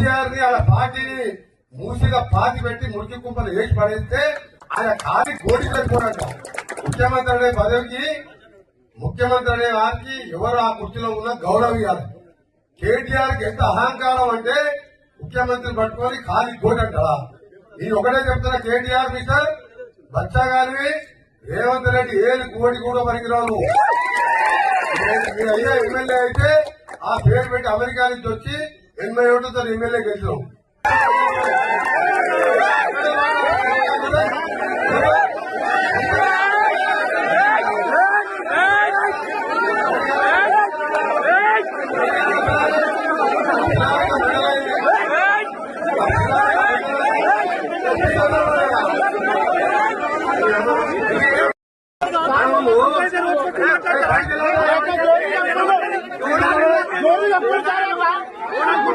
కేసీఆర్ని అలా పార్టీని మూసిగా పాతి పెట్టి మురికి కుంపలు వేసి పడేస్తే ఆయన ఖాళీ గోడి పెట్టుకోరంట ముఖ్యమంత్రి అనే పదవికి ముఖ్యమంత్రి అనే వారికి ఎవరు ఆ కుర్చీలో ఉన్న గౌరవం ఇవ్వాలి కేటీఆర్కి ఎంత అహంకారం అంటే ముఖ్యమంత్రి పట్టుకొని ఖాళీ కోటి అంటారా? నేను ఒకటే చెప్తున్నా కేటీఆర్ మిస్టర్ బచ్చా గారిని రేవంత్ రెడ్డి ఏలు కోడి కూడా పనికిరావు మీరు అయ్యే ఎమ్మెల్యే అయితే ఆ పేరు పెట్టి అమెరికా నుంచి వచ్చి ఎనభై ఒకటి సార్ ఎమ్మెల్యే గెలిచినాం we're not going to